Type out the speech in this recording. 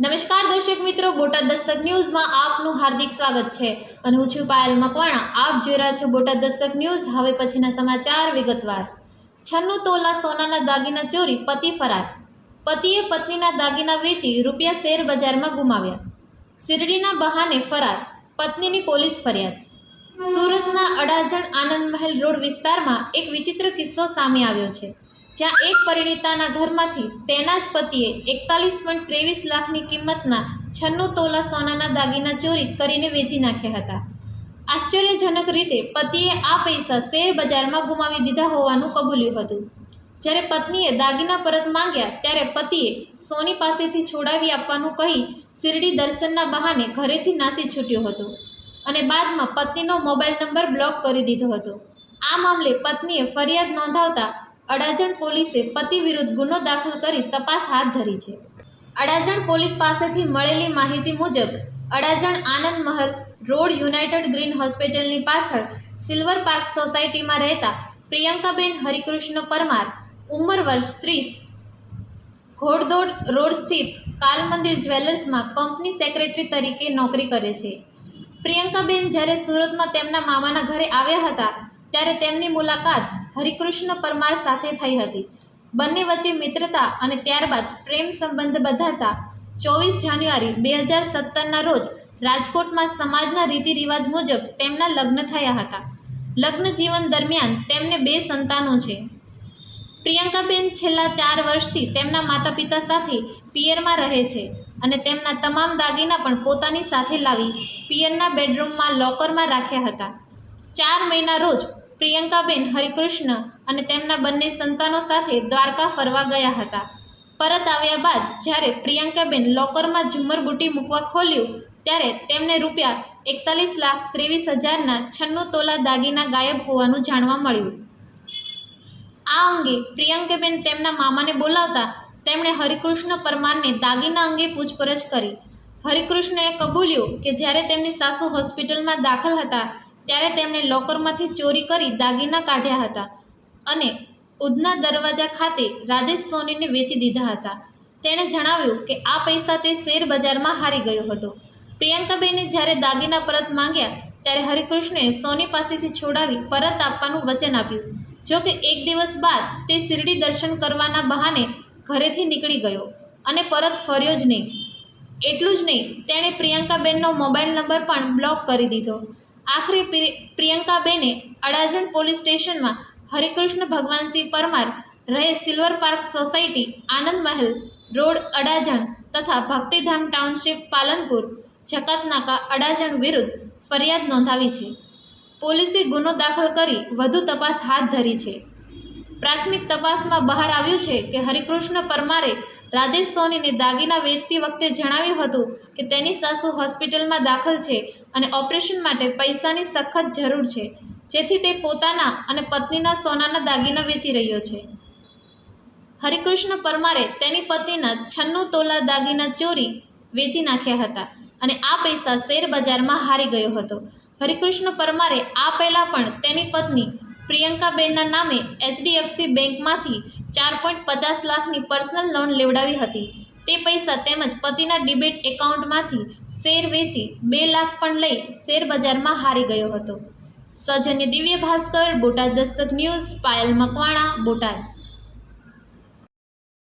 નમસ્કાર દર્શક મિત્રો, બોટાદ દસ્તક ન્યૂઝમાં આપનું હાર્દિક સ્વાગત છે. અને હું છું પાયલ મકવાણા. આપ જોઈ રહ્યા છો બોટાદ દસ્તક ન્યૂઝ. હવે પછીના સમાચાર વિગતવાર. છન્નું તોલા સોનાના દાગીના ચોરી, પતિ ફરાર. પતિએ પત્નીના દાગીના વેચી રૂપિયા શેર બજારમાં ગુમાવ્યા. શિરડીના બહાને ફરાર. પત્નીની પોલીસ ફરિયાદ. સુરતના અડાજણ આનંદ મહેલ રોડ વિસ્તારમાં એક વિચિત્ર કિસ્સો સામે આવ્યો છે. જ્યાં એક પરિણીતાના ઘરમાંથી તેના જ પતિએ એકતાલીસ પોઈન્ટ ત્રેવીસ લાખની કિંમતના છન્નું તોલા સોનાના દાગીના ચોરી કરીને વેચી નાખ્યા હતા. આશ્ચર્યજનક રીતે પતિએ આ પૈસા શેર બજારમાં ગુમાવી દીધા હોવાનું કબૂલ્યું હતું. જ્યારે પત્નીએ દાગીના પરત માંગ્યા ત્યારે પતિએ સોની પાસેથી છોડાવી આપવાનું કહી શિરડી દર્શનના બહાને ઘરેથી નાસી છૂટ્યો હતો અને બાદમાં પત્નીનો મોબાઈલ નંબર બ્લોક કરી દીધો હતો. આ મામલે પત્નીએ ફરિયાદ નોંધાવતા અડાજણ પોલીસે પતિ વિરુદ્ધ ગુનો દાખલ કરી તપાસ હાથ ધરી છે. અડાજણ પોલીસ પાસેથી મળેલી માહિતી મુજબ, Adajan Anand Mahal road United Green હોસ્પિટલની પાછળ સિલ્વર પાર્ક સોસાયટીમાં રહેતા પ્રિયંકાબેન હરિકૃષ્ણ પરમાર, ઉંમર વર્ષ ત્રીસ, ઘોડદોડ રોડ સ્થિત કાલ મંદિર જ્વેલર્સમાં કંપની સેક્રેટરી તરીકે નોકરી કરે છે. પ્રિયંકાબેન જ્યારે સુરતમાં તેમના મામાના ઘરે આવ્યા હતા ત્યારે તેમની મુલાકાત હરિકૃષ્ણ પરમાર સાથે થઈ હતી. બંને વચ્ચે મિત્રતા અને ત્યારબાદ પ્રેમ સંબંધ બંધાતા ચોવીસ જાન્યુઆરી બે હજાર સત્તરના રોજ રાજકોટમાં સમાજના રીતિ રિવાજ મુજબ તેમના લગ્ન થયા હતા. લગ્ન જીવન દરમિયાન તેમને બે સંતાનો છે. પ્રિયંકાબેન છેલ્લા ચાર વર્ષથી તેમના માતા પિતા સાથે પિયરમાં રહે છે અને તેમના તમામ દાગીના પણ પોતાની સાથે લાવી પિયરના બેડરૂમમાં લોકરમાં રાખ્યા હતા. ચાર મહિના રોજ પ્રિયંકાબેન હરિકૃષ્ણ અને તેમના બંને સંતાનો સાથે દ્વારકા ફરવા ગયા હતા. પરત આવ્યા બાદ જ્યારે પ્રિયંકાબેન લોકરમાં ઝુમ્મર બુટી મૂકવા ખોલ્યું, ત્યારે તેમને રૂપિયા એકતાલીસ લાખ ત્રેવીસ હજારના છન્નું તોલા દાગીના ગાયબ હોવાનું જાણવા મળ્યું. આ અંગે પ્રિયંકાબેન તેમના મામાને બોલાવતા તેમણે હરિકૃષ્ણ પરમારને દાગીના અંગે પૂછપરછ કરી. હરિકૃષ્ણએ કબૂલ્યું કે જ્યારે તેમની સાસુ હોસ્પિટલમાં દાખલ હતા ત્યારે તેમણે લોકરમાંથી ચોરી કરી દાગીના કાઢ્યા હતા અને ઉધના દરવાજા ખાતે રાજેશ સોનીને વેચી દીધા હતા. તેણે જણાવ્યું કે આ પૈસા તે શેર બજારમાં હારી ગયો હતો. પ્રિયંકાબેને જ્યારે દાગીના પરત માંગ્યા ત્યારે હરિકૃષ્ણએ સોની પાસેથી છોડાવી પરત આપવાનું વચન આપ્યું. જો કે એક દિવસ બાદ તે શિરડી દર્શન કરવાના બહાને ઘરેથી નીકળી ગયો અને પરત ફર્યો જ નહીં. એટલું જ નહીં, તેણે પ્રિયંકાબેનનો મોબાઈલ નંબર પણ બ્લોક કરી દીધો. આખરે પ્રિયંકાબેને અડાજણ પોલીસ સ્ટેશનમાં હરિકૃષ્ણ ભગવાનસિંહ પરમાર રહે silver park society, Anand Mahal, road Adajan તથા ભક્તિધામ ટાઉનશીપ, પાલનપુર, જકાતનાકા અડાજણ વિરુદ્ધ ફરિયાદ નોંધાવી છે. પોલીસે ગુનો દાખલ કરી વધુ તપાસ હાથ ધરી છે. પ્રાથમિક તપાસમાં બહાર આવ્યું છે કે હરિકૃષ્ણ પરમારે રાજેશ સોનીને દાગીના વેચતી વખતે જણાવ્યું હતું કે તેની સાસુ હોસ્પિટલમાં દાખલ છે અને ઓપરેશન માટે પૈસાની સખત જરૂર છે, જેથી તે પોતાના અને પત્નીના સોનાના દાગીના વેચી રહ્યો છે. હરિકૃષ્ણ પરમારે તેની પત્નીના છન્નું તોલા દાગીના ચોરી વેચી નાખ્યા હતા અને આ પૈસા શેર બજારમાં હારી ગયો હતો. હરિકૃષ્ણ પરમારે આ પહેલાં પણ તેની પત્ની પ્રિયંકાબેનના નામે એચડીએફસી બેંકમાંથી ચાર પોઈન્ટ પચાસ લાખની પર્સનલ લોન લેવડાવી હતી. તે પૈસા તેમજ પતિના ડિબેટ એકાઉન્ટમાંથી શેર વેચી બે લાખ પણ લઈ શેર બજારમાં હારી ગયો હતો. સૌજન્ય દિવ્ય ભાસ્કર, બોટાદ દસ્તક ન્યૂઝ, પાયલ મકવાણા, બોટાદ.